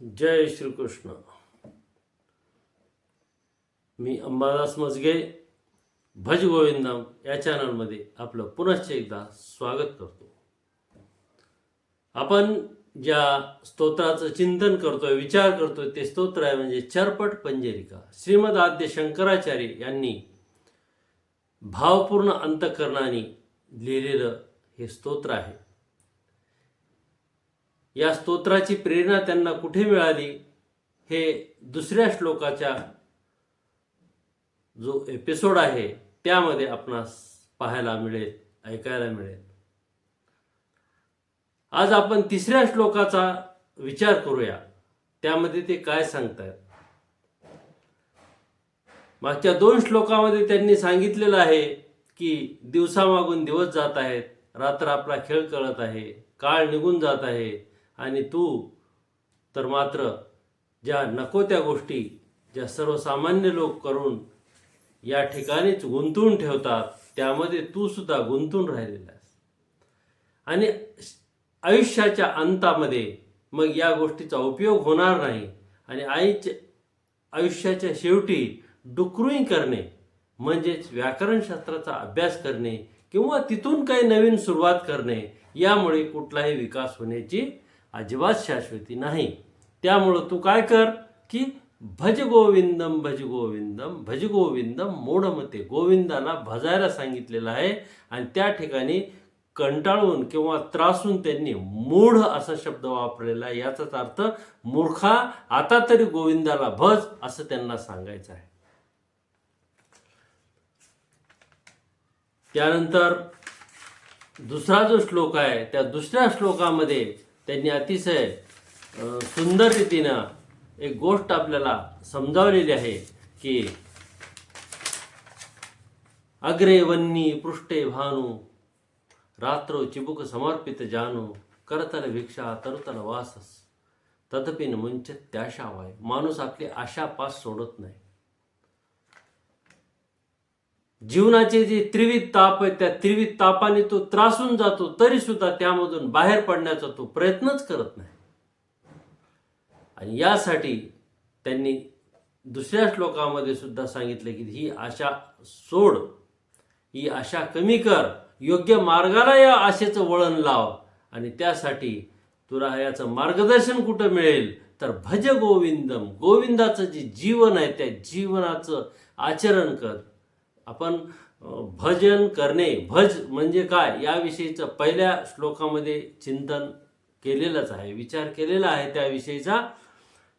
जय श्रीकृष्ण. मी अंबादास मजगे भज गोविंदम या चॅनलमध्ये आपलं पुनश्च एकदा स्वागत करतो. आपण ज्या स्तोत्राचं चिंतन करतोय विचार करतोय ते स्तोत्र आहे म्हणजे चरपट पंजरिका. श्रीमद आद्य शंकराचार्य यांनी भावपूर्ण अंतकरणाने लिहिलेलं हे स्तोत्र आहे. या स्तोत्राची प्रेरणा त्यांना कुठे मिळाली? हे दुसऱ्या श्लोकाच्या जो एपिसोड आहे त्यामध्ये आपणास पाहायला मिळेल ऐकायला मिळेल. आज आपण तिसऱ्या श्लोकाचा विचार करूया. त्यामध्ये ते काय सांगतायत? मागच्या दोन श्लोकामध्ये त्यांनी सांगितलेलं आहे की दिवसामागून दिवस जात आहेत रात्र आपला खेळ कळत आहे काळ निघून जात आहे आणि तू तर मात्र ज्या नको त्या गोष्टी ज्या सर्वसामान्य लोक करून या ठिकाणीच गुंतवून ठेवतात त्यामध्ये तू सुद्धा गुंतून राहिलेला आहेस. आणि आयुष्याच्या अंतामध्ये मग या गोष्टीचा उपयोग होणार नाही. आणि आईच्या आयुष्याच्या शेवटी डुकरुई करणे म्हणजेच व्याकरणशास्त्राचा अभ्यास करणे किंवा तिथून काही नवीन सुरुवात करणे यामुळे कुठलाही विकास होण्याची अजिबात शाश्वती नाही. त्यामुळं तू काय कर की भज गोविंदम भज गोविंदम भज गोविंदम मोडमते. गोविंदाला भजायला सांगितलेलं आहे आणि त्या ठिकाणी कंटाळून किंवा त्रासून त्यांनी मूढ असा शब्द वापरलेला आहे. याचाच अर्थ मूर्खा आता तरी गोविंदाला भज असं त्यांना सांगायचं आहे. त्यानंतर दुसरा जो श्लोक आहे त्या दुसऱ्या श्लोकामध्ये त्यांनी अतिशय सुंदर रीतीनं एक गोष्ट आपल्याला समजावलेली आहे की अग्रे वन्नी पृष्ठे भानू रात्रो चिबुक समर्पित जानू करतल भिक्षा तरुतल वासस तथपिन मुंच त्याशा वाय माणूस आपली आशा पास सोडत नाही। जीवनाचे जे त्रिविध ताप आहे त्या त्रिविध तापाने तो त्रासून जातो तरी सुद्धा त्यामधून बाहेर पडण्याचा तो प्रयत्नच करत नाही. आणि यासाठी त्यांनी दुसऱ्या श्लोकामध्ये सुद्धा सांगितलं की ही आशा सोड ही आशा कमी कर योग्य मार्गाला या आशेचं वळण लाव आणि त्यासाठी तुला याचं मार्गदर्शन कुठं मिळेल? तर भज गोविंदम गोविंदाचं जे जीवन आहे त्या जीवनाचं आचरण कर. आपण भजन करणे भज म्हणजे काय याविषयीचं पहिल्या श्लोकामध्ये चिंतन केलेलंच आहे विचार केलेला आहे त्याविषयीचा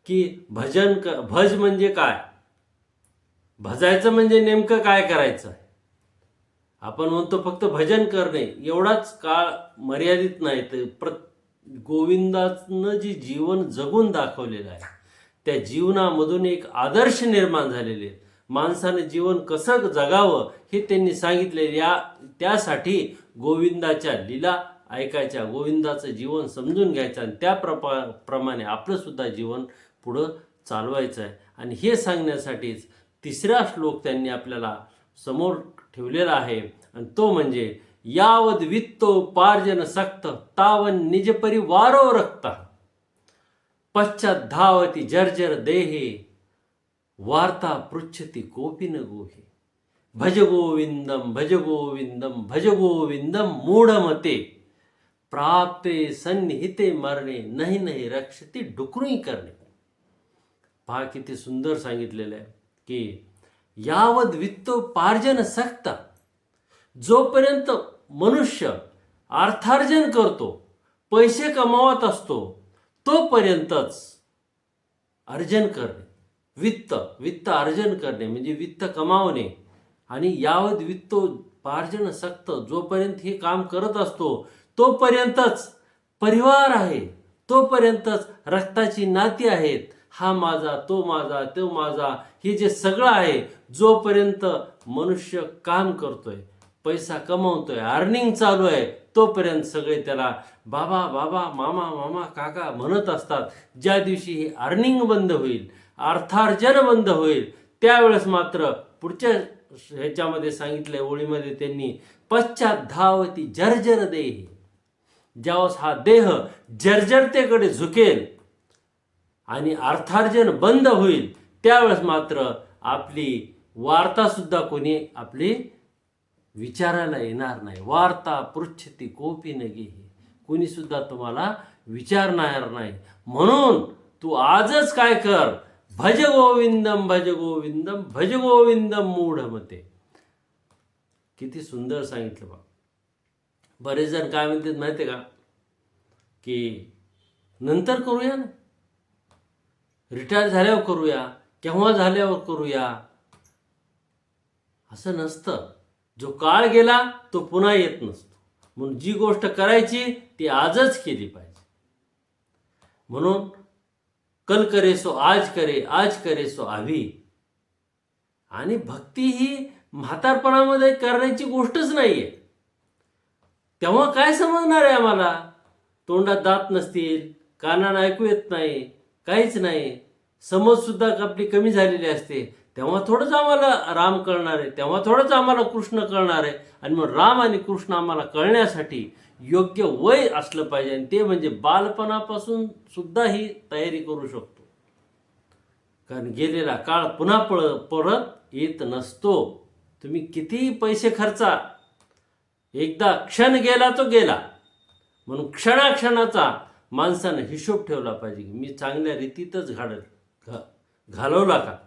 की भजन क भज म्हणजे काय? भजायचं म्हणजे नेमकं काय करायचं? आपण म्हणतो फक्त भजन करणे एवढाच काळ मर्यादित नाही तर प्र गोविंदानं जी जीवन जगून दाखवलेलं आहे त्या जीवनामधून एक आदर्श निर्माण झालेले आहेत. माणसानं जीवन कसं जगावं हे त्यांनी सांगितले. या त्यासाठी गोविंदाच्या लीला ऐकायच्या गोविंदाचं जीवन समजून घ्यायचं आणि त्या प्रपा प्रमाणे आपलं सुद्धा जीवन पुढं चालवायचं आहे. आणि हे सांगण्यासाठीच तिसरा श्लोक त्यांनी आपल्याला समोर ठेवलेला आहे. आणि तो म्हणजे यावद वित्तोपार्जन सक्त तावन निज परिवारो रक्ता पश्चात धावती जर्जर देहे वार्ता पृच्छती कोऽपि न गोहि भज गोविंदम भज भज मूढमते प्राप्ते सन्निहिते मरणे नाही नाही रक्षते डुकरुई करणे पहा किती सुंदर सांगितलेलं आहे की यावद वित्तोपार्जन सक्ता जोपर्यंत मनुष्य अर्थार्जन करतो पैसे कमावत असतो तोपर्यंतच अर्जन करणे वित्त वित्त अर्जन करणे म्हणजे वित्त कमावणे. आणि यावत वित्तोपार्जन सक्त जोपर्यंत हे काम करत असतो तोपर्यंतच परिवार आहे. तोपर्यंतच रक्ताची नाती आहेत. हा माझा तो माझा तो माझा हे जे सगळं आहे जोपर्यंत मनुष्य काम करतोय पैसा कमवतोय अर्निंग चालू आहे तोपर्यंत सगळे त्याला बाबा बाबा मामा मामा काका म्हणत असतात ज्या दिवशी हे अर्निंग बंद होईल अर्थार्जन बंद होईल त्यावेळेस मात्र पुढच्या ह्याच्यामध्ये सांगितलंय ओळीमध्ये त्यांनी पश्चात धावती जर्जर देह. ज्यावेळेस हा देह जर्जरतेकडे झुकेल आणि अर्थार्जन बंद होईल त्यावेळेस मात्र आपली वार्ता सुद्धा कोणी आपली विचारायला येणार नाही. वार्ता पृच्छती कोपी न गेही कुणीसुद्धा तुम्हाला विचारणार नाही. म्हणून तू आजच काय कर भज गोविंदम भज गोविंदम भज गोविंदम मूढ किती सुंदर सांगितलं बा बरेच जण काय म्हणतात माहिती का की नंतर करूया ना रिटायर झाल्यावर करूया केव्हा झाल्यावर करूया असं नसतं जो काळ गेला तो पुन्हा येत नसतो म्हणून जी गोष्ट करायची ती आजच केली पाहिजे म्हणून कल करे सो आज करे आज करे सो आवी. आणि भक्ती ही म्हातारपणामध्ये करण्याची गोष्टच नाहीये. तेव्हा काय समजणार आहे आम्हाला? तोंडात दात नसतील कानानं ऐकू येत नाही काहीच नाही. समज सुद्धा आपली कमी झालेली असते. तेव्हा थोडंच आम्हाला राम कळणार आहे तेव्हा थोडंच आम्हाला कृष्ण कळणार आहे. आणि मग राम आणि कृष्ण आम्हाला कळण्यासाठी योग्य वय असलं पाहिजे आणि ते म्हणजे बालपणापासून सुद्धा ही तयारी करू शकतो. कारण गेलेला काळ पुन्हा पळ परत येत नसतो. तुम्ही कितीही पैसे खर्चा एकदा क्षण गेला तो गेला. म्हणून क्षणाक्षणाचा माणसानं हिशोब ठेवला पाहिजे की मी चांगल्या रीतीतच घाडल घा घालवला का?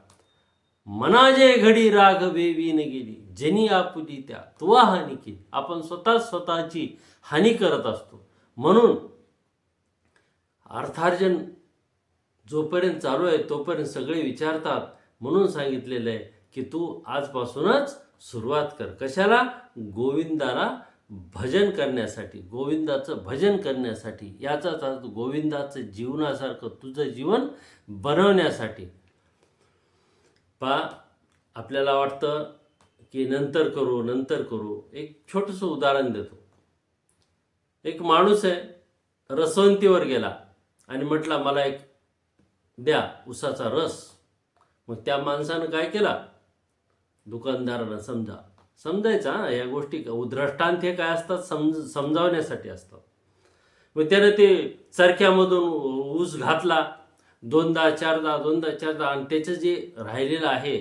मना जे घडी राग वेवीन गेली. जनी आपुली त्या तुवा हानी केली आपण स्वतः स्वतःची हानी करत असतो. म्हणून अर्थार्जन जोपर्यंत चालू आहे तोपर्यंत सगळे विचारतात. म्हणून सांगितलेलं आहे की तू आजपासूनच सुरुवात कर. कशाला? गोविंदाला भजन करण्यासाठी. गोविंदाचं भजन करण्यासाठी. याचाच अर्थ गोविंदाचं जीवनासारखं तुझं जीवन बनवण्यासाठी. पा आपल्याला वाटतं की नंतर करू नंतर करू. एक छोटंसं उदाहरण देतो. एक माणूस आहे रसवंतीवर गेला आणि म्हटला मला एक द्या उसाचा रस. मग त्या माणसानं काय केला? दुकानदारानं समजा समजायचा या गोष्टी दृष्टांत हे काय असतात? समज समजावण्यासाठी असतात. मग त्यानं ते चरख्यामधून ऊस घातला दोनदा चारदा दोनदा चारदा आणि त्याचं जे राहिलेलं आहे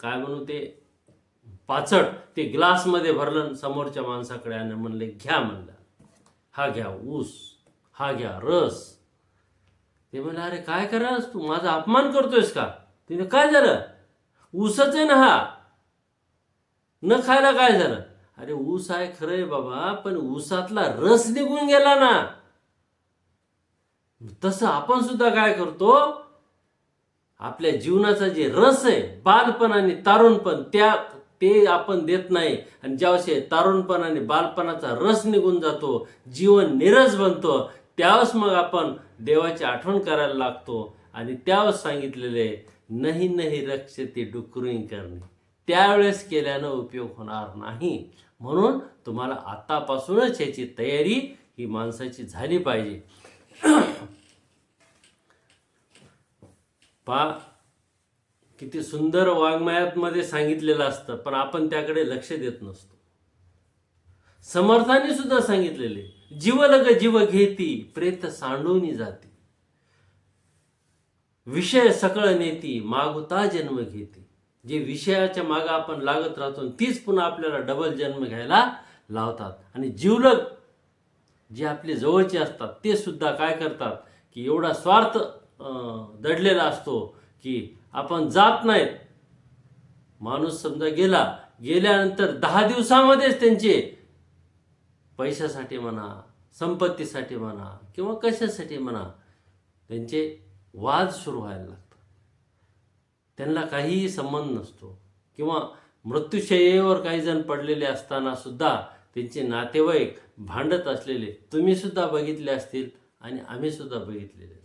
काय म्हणू ते पाचट ते ग्लासमध्ये भरलं समोरच्या माणसाकडे आणि म्हणले घ्या म्हणलं. हा घ्या ऊस हा घ्या रस. ते म्हणलं अरे काय करास तू? माझा अपमान करतोयस का? तिने काय झालं? ऊसच आहे ना हा. न खायला काय झालं? अरे ऊस आहे खरंय बाबा पण ऊसातला रस निघून गेला ना. तसं आपण सुद्धा काय करतो? आपल्या जीवनाचा जे रस आहे बालपण आणि तारुणपण त्या ते आपण देत नाही. आणि ज्यावेळेस हे तारुणपणाने बालपणाचा रस निघून जातो जीवन निरस बनतो त्यावेळेस मग आपण देवाची आठवण करायला लागतो. आणि त्यावेळेस सांगितलेले नाही नाही रक्ष ते डुकरुई करणे. त्यावेळेस केल्यानं उपयोग होणार नाही. म्हणून तुम्हाला आतापासूनच याची तयारी ही माणसाची झाली पाहिजे. पा किती सुंदर वाङ्मयामध्ये सांगितलेलं असतं पण आपण त्याकडे लक्ष देत नसतो. समर्थाने सुद्धा सांगितलेले जीवलग जीव घेती प्रेत सांडूनी जाती. विषय सकळ नेती मागुता जन्म घेते. जे विषयाच्या मागं आपण लागत राहतो तीच पुन्हा आपल्याला डबल जन्म घ्यायला लावतात. आणि जीवलग जे आपले जवळचे असतात ते सुद्धा काय करतात की एवढा स्वार्थ दडलेला असतो की आपण जात नाहीत. माणूस समजा गेला गेल्यानंतर दहा दिवसामध्येच त्यांचे पैशासाठी म्हणा संपत्तीसाठी म्हणा किंवा कशासाठी म्हणा त्यांचे वाद सुरू व्हायला लागतात. त्यांना काहीही संबंध नसतो. किंवा मृत्यूशय्येवर काही जण पडलेले असताना सुद्धा त्यांचे नातेवाईक भांडत असलेले तुम्ही सुद्धा बघितले असतील आणि आम्ही सुद्धा बघितलेले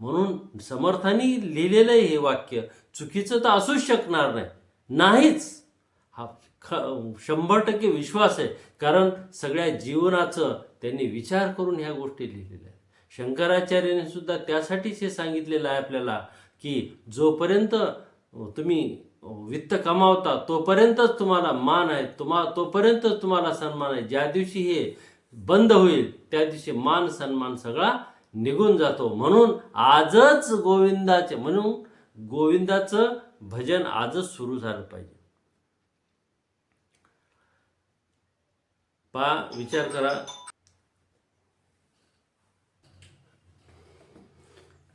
म्हणून समर्थांनी लिहिलेलं हे वाक्य. चुकीचं तर असूच शकणार नाही. नाहीच. हा ख शंभर टक्के विश्वास आहे. कारण सगळ्या जीवनाचं त्यांनी विचार करून ह्या गोष्टी लिहिलेल्या आहेत. शंकराचार्याने सुद्धा त्यासाठीच हे सांगितलेलं आहे आपल्याला की जोपर्यंत तुम्ही वित्त कमावता तोपर्यंतच तुम्हाला मान आहे तुम्हा तोपर्यंतच तुम्हाला सन्मान आहे. ज्या दिवशी हे बंद होईल त्या दिवशी मान सन्मान सगळा निघून जातो. म्हणून आजच गोविंदाचे म्हणून गोविंदाचं भजन आजच सुरू झालं पाहिजे. पा विचार करा.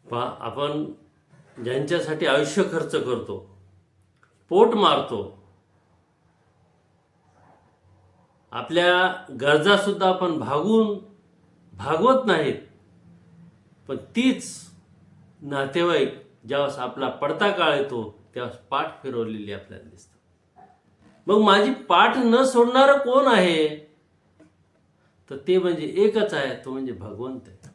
पा आपण ज्यांच्यासाठी आयुष्य खर्च करतो पोट मारतो आपल्या गरजा सुद्धा आपण भागून भागवत नाहीत. पण तीच नातेवाईक ज्यावेळेस आपला पडता काळ येतो त्यावेळेस पाठ फिरवलेली आपल्याला दिसतं मग माझी पाठ न सोडणारं कोण आहे? तर ते म्हणजे एकच आहे तो म्हणजे भगवंत आहे.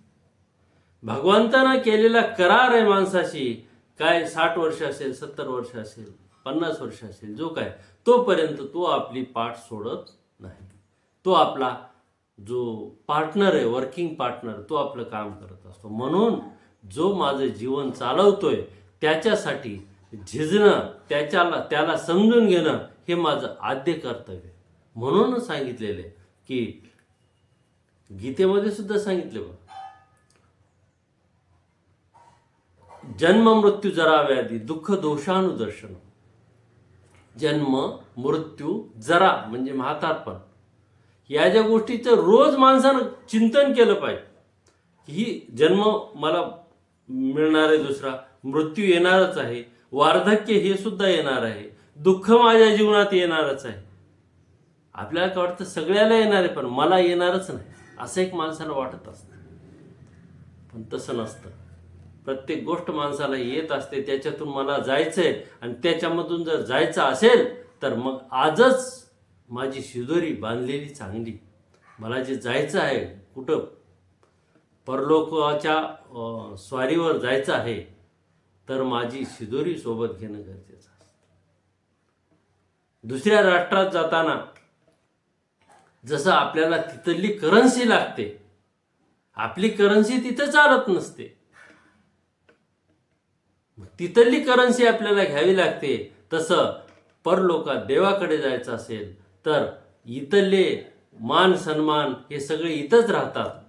भगवंतानं केलेला करार आहे माणसाशी. काय साठ वर्ष असेल सत्तर वर्ष असेल पन्नास वर्ष असेल जो काय तोपर्यंत तो आपली पाठ सोडत नाही. तो आपला जो पार्टनर आहे वर्किंग पार्टनर तो आपलं काम करत असतो. म्हणून जो माझं जीवन चालवतोय त्याच्यासाठी झिजणं त्याच्याला त्याला समजून घेणं हे माझं आद्य कर्तव्य म्हणून सांगितलेलं आहे की गीतेमध्ये सुद्धा सांगितले बघ. जन्म मृत्यू जरा व्याधी दुःख दोषानुदर्शन जन्म मृत्यू जरा म्हणजे म्हातारपण. या ज्या गोष्टीचं रोज माणसानं चिंतन केलं पाहिजे. ही जन्म मला मिळणार आहे दुसरा मृत्यू येणारच आहे वार्धक्य हे सुद्धा येणार आहे दुःख माझ्या जीवनात येणारच आहे. आपल्याला काय वाटतं सगळ्याला येणार आहे पण मला येणारच नाही असं एक माणसाला वाटत असतं. पण तसं नसतं. प्रत्येक गोष्ट माणसाला येत असते त्याच्यातून मला जायचंय आणि त्याच्यामधून जर जायचं असेल तर मग आजच माझी शिदोरी बांधलेली चांगली. मला जे जायचं आहे कुठं परलोकाच्या स्वारीवर जायचं आहे तर माझी शिदोरी सोबत घेणं गरजेचं असतं. दुसऱ्या राष्ट्रात जाताना जसं आपल्याला तिथली करन्सी लागते आपली करन्सी तिथं चालत नसते. तिथली करन्सी आपल्याला घ्यावी लागते. तसं परलोकात देवाकडे जायचं असेल तर इथले मान सन्मान हे सगळे इथंच राहतात.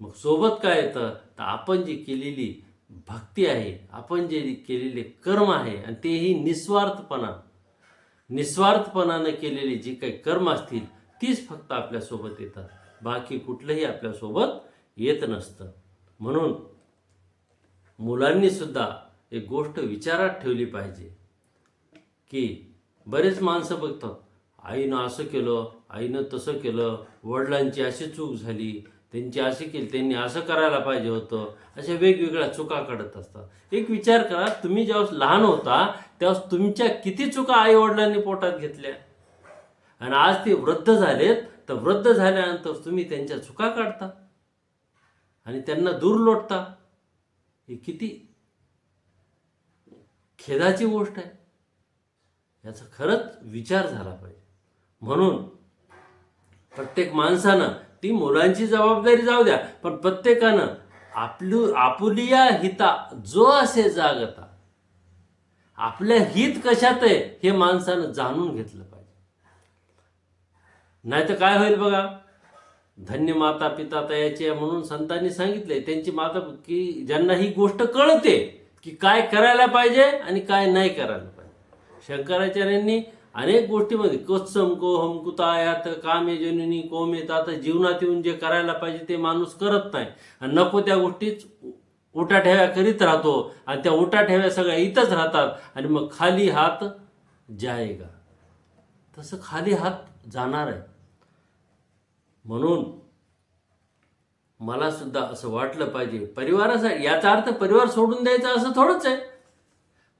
मग सोबत काय येतं? तर आपण जी केलेली भक्ती आहे आपण जे केलेले कर्म आहे आणि तेही निस्वार्थपणा. निस्वार्थपणानं केलेली जी काही कर्म असतील तीच फक्त आपल्यासोबत येतात. बाकी कुठलंही आपल्यासोबत येत नसतं. म्हणून मुलांनी सुद्धा एक गोष्ट विचारात ठेवली पाहिजे की बरेच माणसं बघतात आईनं असं केलं आईनं तसं केलं वडिलांची अशी चूक झाली त्यांची अशी केली त्यांनी असं करायला पाहिजे होतं. अशा वेगवेगळ्या चुका काढत असतात. एक विचार करा तुम्ही ज्यावेळेस लहान होता त्यावेळेस तुमच्या किती चुका आई वडिलांनी पोटात घेतल्या? आणि आज ते वृद्ध झालेत तर वृद्ध झाल्यानंतर तुम्ही त्यांच्या चुका काढता. आणि त्यांना दूर लोटता. ही किती खेदाची गोष्ट आहे. याचा खरंच विचार झाला पाहिजे. म्हणून प्रत्येक माणसानं ती मुलांची जबाबदारी जाऊ द्या पण प्रत्येकानं आपलू आपुलिया हिता जो असे जागता आपलं हित कशात आहे हे माणसानं जाणून घेतलं पाहिजे. नाही तर काय होईल बघा? धन्य माता पिता तयाची आहे म्हणून संतांनी सांगितले त्यांची माता की ज्यांना ही गोष्ट कळते की काय करायला पाहिजे आणि काय नाही करायला पाहिजे. शंकराचार्यांनी अनेक गोष्टीमध्ये कोत्सम कोहम कुतायात कामे जननी कोम येतात जीवनात येऊन जे करायला पाहिजे ते माणूस करत नाही. आणि नको त्या गोष्टीच उठाठेव्या करीत राहतो आणि त्या उठाठेव्या सगळ्या इथंच राहतात. आणि मग खाली हात जायगा. तसं खाली हात जाणार आहे. म्हणून मला सुद्धा असं वाटलं पाहिजे. परिवारासाठी याचा अर्थ परिवार सोडून द्यायचा असं थोडंच आहे.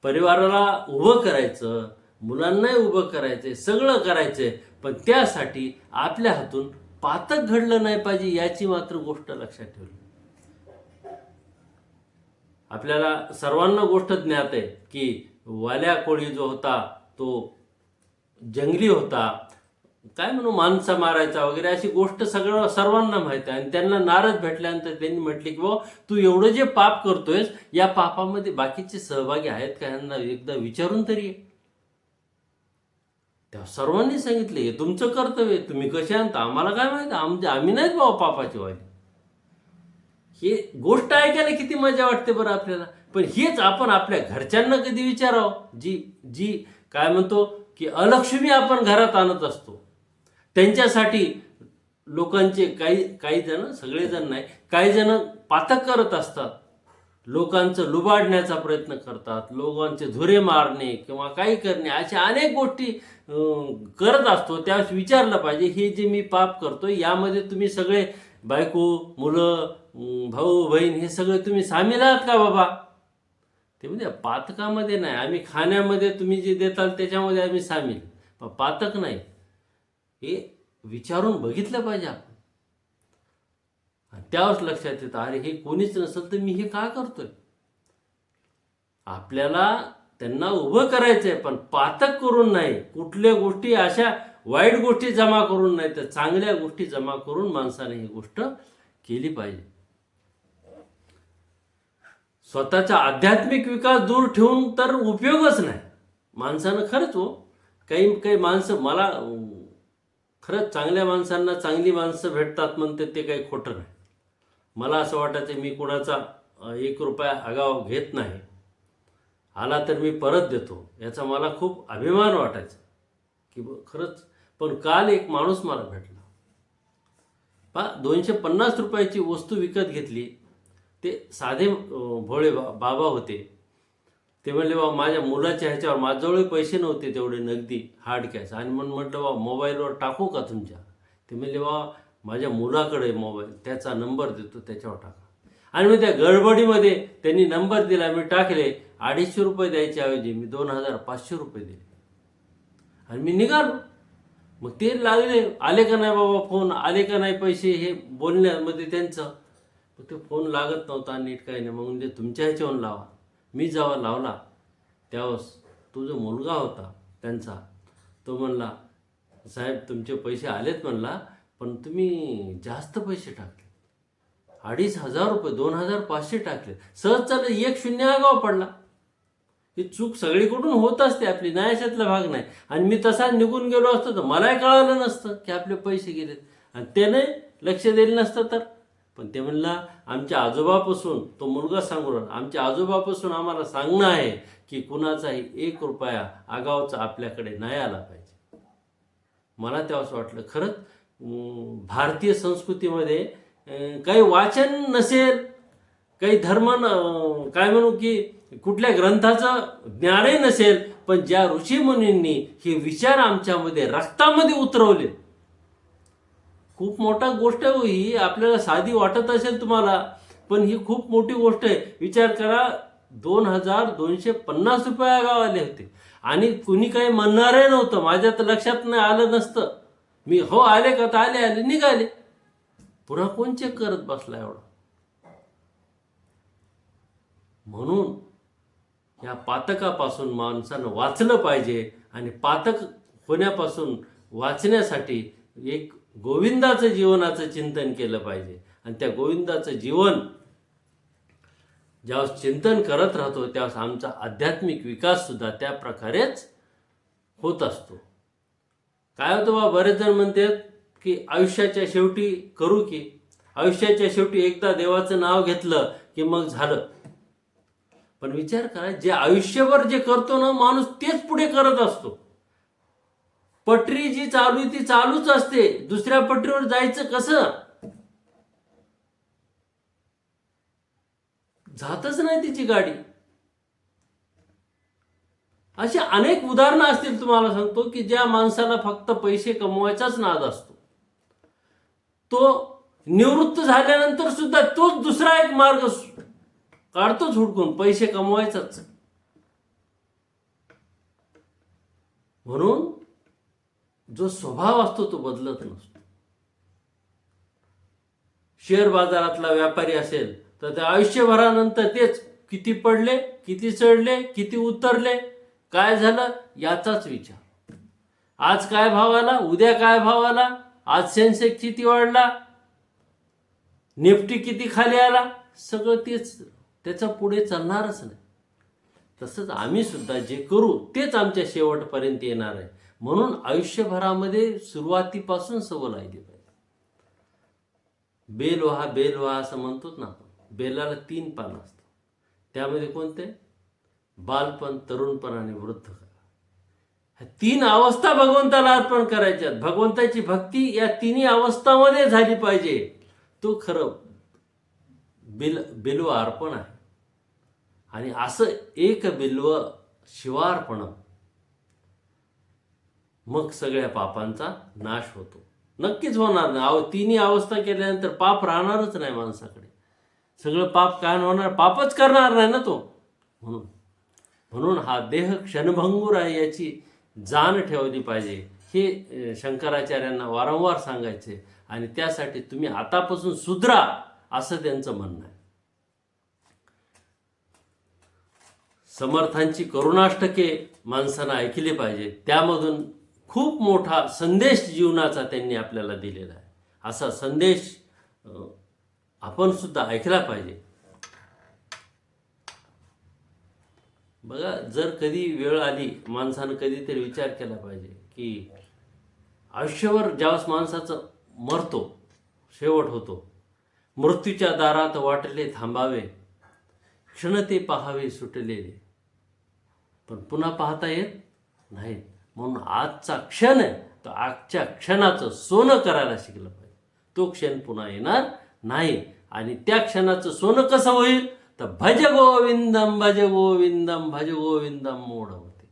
परिवाराला उभं करायचं मुलांनाही उभं करायचंय सगळं करायचंय पण त्यासाठी आपल्या हातून पातक घडलं नाही पाहिजे याची मात्र गोष्ट लक्षात ठेवली. आपल्याला सर्वांना गोष्ट ज्ञात आहे की वाल्या कोळी जो होता तो जंगली होता काय म्हणू माणसं मारायचा वगैरे अशी गोष्ट सगळं सर्वांना माहिती आहे आणि त्यांना नारद भेटल्यानंतर त्यांनी म्हटले की बाबा तू एवढं जे पाप करतोयस या पापामध्ये बाकीचे सहभागी आहेत का? यांना एकदा विचारून तरी तेव्हा सर्वांनी सांगितले हे तुमचं कर्तव्य तुम्ही कसे आणता आम्हाला काय माहिती? आमचे आम्ही नाहीत बाबा पापाचे वाले. हे गोष्ट ऐकायला किती मजा वाटते बरं आपल्याला. पण हेच आपण आपल्या घरच्यांना कधी विचारावं? जी जी काय म्हणतो की अलक्ष्मी आपण घरात आणत असतो. त्यांच्यासाठी लोकांचे काही काही जण सगळेजण नाही काही जण पातक करत असतात. लोकांचं लुबाडण्याचा प्रयत्न करतात लोकांचे धुरे मारणे किंवा काही करणे अशा अनेक गोष्टी करत असतो त्यावेळेस विचारलं पाहिजे हे जे मी पाप करतो यामध्ये तुम्ही सगळे बायको मुलं भाऊ बहीण हे सगळे तुम्ही सामील आहात का बाबा? ते म्हणजे पातकामध्ये नाही आम्ही खाण्यामध्ये तुम्ही जे देताल त्याच्यामध्ये आम्ही सामील. पण पातक नाही. हे विचारून बघितलं पाहिजे आपण. त्यावेळेस लक्षात येतं अरे हे कोणीच नसेल तर मी हे का करतोय? आपल्याला त्यांना उभं करायचंय पण पातक करून नाही. कुठल्या गोष्टी अशा वाईट गोष्टी जमा करून नाही तर चांगल्या गोष्टी जमा करून माणसाने ही गोष्ट केली पाहिजे. स्वतःचा आध्यात्मिक विकास दूर ठेवून तर उपयोगच नाही. माणसानं खरंच हो काही काही माणसं मला खरंच चांगल्या माणसांना चांगली माणसं भेटतात म्हणते ते काही खोटं नाही. मला असं वाटायचं मी कुणाचा एक रुपया आगाव घेत नाही. आला तर मी परत देतो. याचा मला खूप अभिमान वाटायचा की खरंच पण काल एक माणूस मला भेटला. पा दोनशे पन्नास रुपयाची वस्तू विकत घेतली. ते साधे भोळे बा बाबा होते. ते म्हणले बा माझ्या मुलाच्या ह्याच्यावर माझ्याजवळ पैसे नव्हते तेवढे नगदी हार्ड कॅश आणि म्हणून म्हटलं बा मोबाईलवर टाकू का तुमच्या? ते म्हणले बा माझ्या मुलाकडे मोबाईल त्याचा नंबर देतो त्याच्यावर टाका. आणि मग त्या गडबडीमध्ये त्यांनी नंबर दिला मी टाकले अडीचशे रुपये द्यायच्या ऐवजी मी दोन हजार पाचशे रुपये दिले. आणि मी निघालो. मग ते लागले आले का नाही बाबा फोन आले का नाही पैसे हे बोलण्यामध्ये त्यांचं. मग ते फोन लागत नव्हता नीट काही नाही. मग म्हणजे तुमच्या ह्याच्यावरून लावा. मी जेव्हा लावला त्यावेळेस तो जो मुलगा होता त्यांचा तो म्हणला साहेब तुमचे पैसे आलेत म्हणला पण तुम्ही जास्त पैसे टाकले. अडीच हजार रुपये दोन हजार पाचशे टाकले. सहज चाललं एक शून्य आगाव पडला. ही चूक सगळीकडून होत असते आपली न्यायाशातला भाग नाही. आणि मी तसा निघून गेलो असतो तर मलाही कळालं नसतं की आपले पैसे गेलेत. आणि त्याने लक्ष दिलं नसतं तर. पण ते म्हणला आमच्या आजोबापासून तो मुलगा सांगू आमच्या आजोबापासून आम्हाला सांगणं आहे की कुणाचाही एक रुपया आगावचा आपल्याकडे नाही आला पाहिजे. मला तेव्हाच वाटलं खरंच भारतीय संस्कृतीमध्ये काही वाचन नसेल काही धर्म न- काय म्हणू की कुठल्या ग्रंथाचं ज्ञानही नसेल पण ज्या ऋषीमुनींनी हे विचार आमच्यामध्ये रक्तामध्ये उतरवले. खूप मोठा गोष्ट आहे हो, ही आपल्याला साधी वाटत असेल तुम्हाला पण ही खूप मोठी गोष्ट आहे. विचार करा दोन हजार दोनशे पन्नास रुपया गावाले होते. आणि कुणी काही म्हणणारही नव्हतं माझ्या तर लक्षात नाही आलं नसतं. मी हो आले का तर आले आले निघाले. पुन्हा कोण चेक करत बसला एवढा? म्हणून या पातकापासून माणसानं वाचलं पाहिजे आणि पातक होण्यापासून वाचण्यासाठी एक गोविंदाचं जीवनाचं चिंतन केलं पाहिजे. आणि त्या गोविंदाचं जीवन ज्यावेळेस चिंतन करत राहतो त्यावेळेस आमचा आध्यात्मिक विकास सुद्धा त्या प्रकारेच होत असतो. काय होतं बा बरेच जण म्हणतात की आयुष्याच्या शेवटी करू की? आयुष्याच्या शेवटी एकदा देवाचं नाव घेतलं की मग झालं. पण विचार करा जे आयुष्यभर जे करतो ना माणूस तेच पुढे करत असतो. पटरी जी चालू आहे ती चालूच असते. दुसऱ्या पटरीवर जायचं कसं? जातच नाही तिची गाडी. अशी अनेक उदाहरणं असतील तुम्हाला सांगतो की ज्या माणसाला फक्त पैसे कमवायचाच नाद असतो. तो निवृत्त झाल्यानंतर सुद्धा तोच दुसरा एक मार्ग काढतोच हुडकून पैसे कमवायचाच. म्हणून जो स्वभाव असतो तो बदलत नसतो. शेअर बाजारातला व्यापारी असेल तर त्या आयुष्यभरानंतर तेच किती पडले किती चढले किती उतरले काय झालं याचाच विचार. आज काय भाव आला उद्या काय भाव आला आज सेन्सेक्स किती वाढला? निफ्टी किती खाली आला? सगळं तेच त्याचा पुढे चालणारच नाही. तसंच आम्ही सुद्धा जे करू तेच आमच्या शेवटपर्यंत येणार आहे. म्हणून आयुष्यभरामध्ये सुरुवातीपासून सवय लागली पाहिजे. बेल व्हा बेल व्हा असं म्हणतोच ना आपण. बेलाला तीन पानं असतात. त्यामध्ये कोणते? बालपण तरुणपण आणि वृद्धकाळ तीन अवस्था भगवंताला अर्पण करायच्यात. भगवंताची भक्ती या तिन्ही अवस्थामध्ये झाली पाहिजे. तो खरं बिल बिल्व अर्पण आहे. आणि असं एक बिल्व शिवार्पण मग सगळ्या पापांचा नाश होतो. नक्कीच होणार नाही. अहो तिन्ही अवस्था केल्यानंतर पाप राहणारच नाही माणसाकडे. सगळं पाप काय होणार पापच करणार नाही ना तो. म्हणून म्हणून हा देह क्षणभंगूर आहे याची जाण ठेवली पाहिजे. हे शंकराचार्यांना वारंवार सांगायचे आणि त्यासाठी तुम्ही आतापासून सुधरा असं त्यांचं म्हणणं आहे. समर्थांची करुणाष्टके माणसानं ऐकली पाहिजे. त्यामधून खूप मोठा संदेश जीवनाचा त्यांनी आपल्याला दिलेला आहे. असा संदेश आपण सुद्धा ऐकला पाहिजे. बघा जर कधी वेळ आली माणसानं कधीतरी विचार केला पाहिजे की आयुष्यभर ज्यावेळेस माणसाचं मरतो शेवट होतो मृत्यूच्या दारात वाटले थांबावे क्षण ते पहावे सुटलेले पण पुन्हा पाहता येत नाहीत. म्हणून आजचा क्षण आहे तर आजच्या क्षणाचं सोनं करायला शिकलं पाहिजे. तो क्षण पुन्हा येणार नाही. आणि त्या क्षणाचं सोनं कसं होईल? तर भज गोविंदम भज गोविंदम भज गोविंदम मोड होते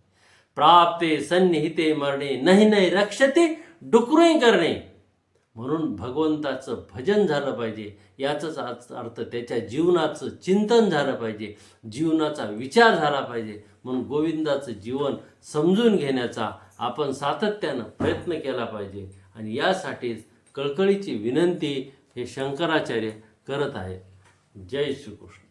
प्राप्ते सन्निहिते मरणे नाही नाही रक्षते डुकरुई करणे. म्हणून भगवंताचं भजन झालं पाहिजे. याचाच अर्थ अर्थ त्याच्या जीवनाचं चिंतन झालं पाहिजे. जीवनाचा विचार झाला पाहिजे. म्हणून गोविंदाचं जीवन समजून घेण्याचा आपण सातत्यानं प्रयत्न केला पाहिजे. आणि यासाठीच कळकळीची विनंती हे शंकराचार्य करत आहेत. जय श्रीकृष्ण.